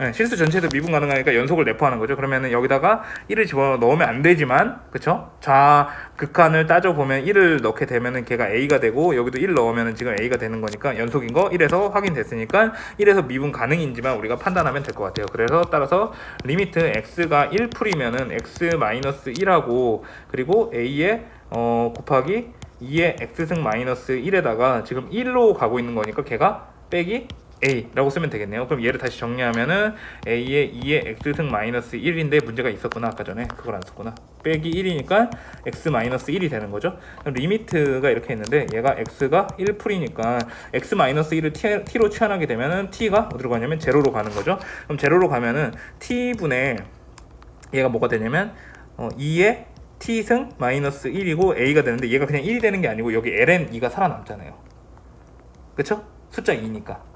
네, 실수 전체도 미분 가능하니까 연속을 내포하는 거죠. 그러면은 여기다가 1을 집어 넣으면 안 되지만, 그쵸? 좌 극한을 따져보면 1을 넣게 되면은 걔가 A가 되고, 여기도 1 넣으면은 지금 A가 되는 거니까 연속인 거 1에서 확인됐으니까 1에서 미분 가능인지만 우리가 판단하면 될 것 같아요. 그래서 따라서 리미트 x가 1풀이면은 x 마이너스 1하고, 그리고 A에 어, 곱하기 2의 x승 마이너스 1에다가 지금 1로 가고 있는 거니까 걔가 빼기 a라고 쓰면 되겠네요. 그럼 얘를 다시 정리하면은 a의 2의 x승 마이너스 1인데 문제가 있었구나 아까 전에 그걸 안 썼구나. 빼기 1이니까 x 마이너스 1이 되는 거죠. 그럼 리미트가 이렇게 있는데 얘가 x가 1풀이니까 x 마이너스 1을 t, t로 치환하게 되면은 t가 어디로 가냐면 제로로 가는 거죠. 그럼 제로로 가면은 t 분의 얘가 뭐가 되냐면 어, 2의 t승 마이너스 1이고 a가 되는데 얘가 그냥 1이 되는 게 아니고 여기 ln 2가 살아남잖아요. 그쵸? 숫자 2니까.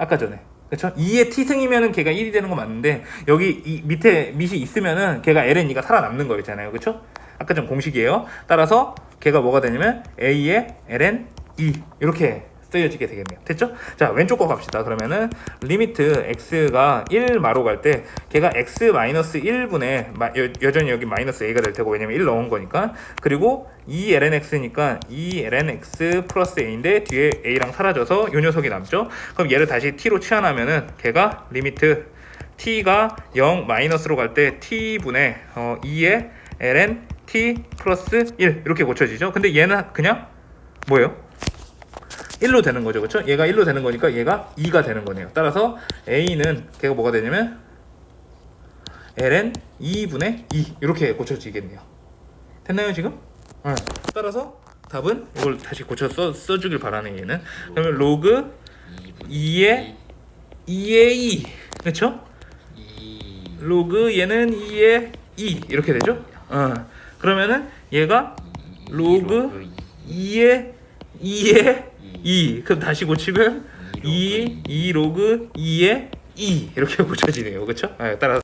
아까 전에. 그쵸? 2의 t승이면은 걔가 1이 되는 거 맞는데 여기 이 밑에 밑이 있으면은 걔가 ln 2가 살아남는 거였잖아요. 그쵸? 아까 전 공식이에요. 따라서 걔가 뭐가 되냐면 a의 ln 2 이렇게 쓰여지게 되겠네요. 됐죠? 자 왼쪽 거 갑시다. 그러면은 리미트 x가 1 마로 갈 때 걔가 x 마이너스 1분의 마, 여, 여전히 여기 마이너스 a가 될 테고 왜냐면 1 넣은 거니까 그리고 2 ln x니까 2 ln x 플러스 a인데 뒤에 a랑 사라져서 요 녀석이 남죠. 그럼 얘를 다시 t로 치환하면은 걔가 리미트 t가 0 마이너스로 갈 때 t분의 어, 2의 ln t 플러스 1 이렇게 고쳐지죠. 근데 얘는 그냥 뭐예요? 1로 되는 거죠. 그렇죠? 얘가 1로 되는 거니까 얘가 2가 되는 거네요. 따라서 a는 걔가 뭐가 되냐면 ln 2분의 2 이렇게 고쳐지겠네요. 됐나요, 지금? 네. 따라서 답은 이걸 다시 고쳐 써, 써주길 바라는 얘는 그러면 로그 2의 2의 2 그렇죠? 로그 얘는 2의 2 이렇게 되죠? 어. 그러면은 얘가 로그 2의 2의 2 그럼 다시 고치면 2 2 로그 2의 2 이렇게 고쳐지네요. 그쵸? 네, 따라서